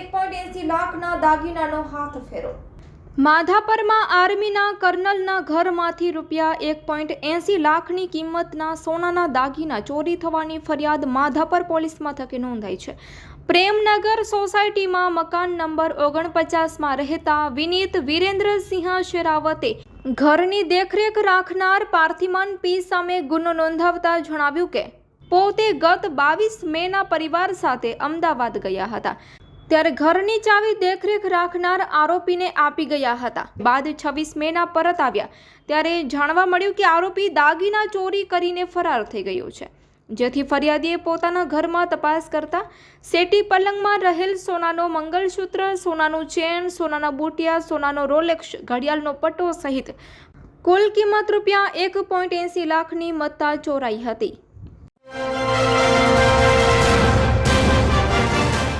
એક પોઈન્ટ એસી લાખના દાગીનાનો હાથ ફેરો. માધાપરમાં આર્મીના કર્નલના ઘરમાંથી રૂપિયા એક પોઈન્ટ એંસી લાખની કિંમતના સોનાના દાગીના ચોરી થવાની ફરિયાદ માધાપર પોલીસ મથકે નોંધાઈ છે. પ્રેમનગર સોસાયટીમાં મકાન નંબર ઓગણપચાસમાં રહેતા વિનીત વિરેન્દ્રસિંહ શેરાવતે ઘરની દેખરેખ રાખનાર પાર્થિમાન પી સામે ગુનો નોંધાવતા જણાવ્યું કે, પોતે ગત બાવીસ મેના પરિવાર સાથે અમદાવાદ ગયા હતા. ત્યારે ઘરની ચાવી દેખરેખ રાખનાર આરોપીને આપી ગયા હતા. બાદ છવ્વીસ મેના પરત આવ્યા. ત્યારે જાણવા મળ્યું કે આરોપી દાગીના ચોરી કરીને ફરાર થઈ ગયો છે. જેથી ફરિયાદીએ પોતાના ઘરમાં તપાસ કરતા સેટી પલંગમાં રહેલ સોનાનો મંગલસૂત્ર, સોનાનું ચેન, સોનાના બુટિયા, સોનાનો રોલેક્સ, ઘડિયાળનો પટ્ટો સહિત કુલ કિંમત રૂપિયા એક પોઈન્ટ એંસી લાખની મત્તા ચોરાઈ હતી.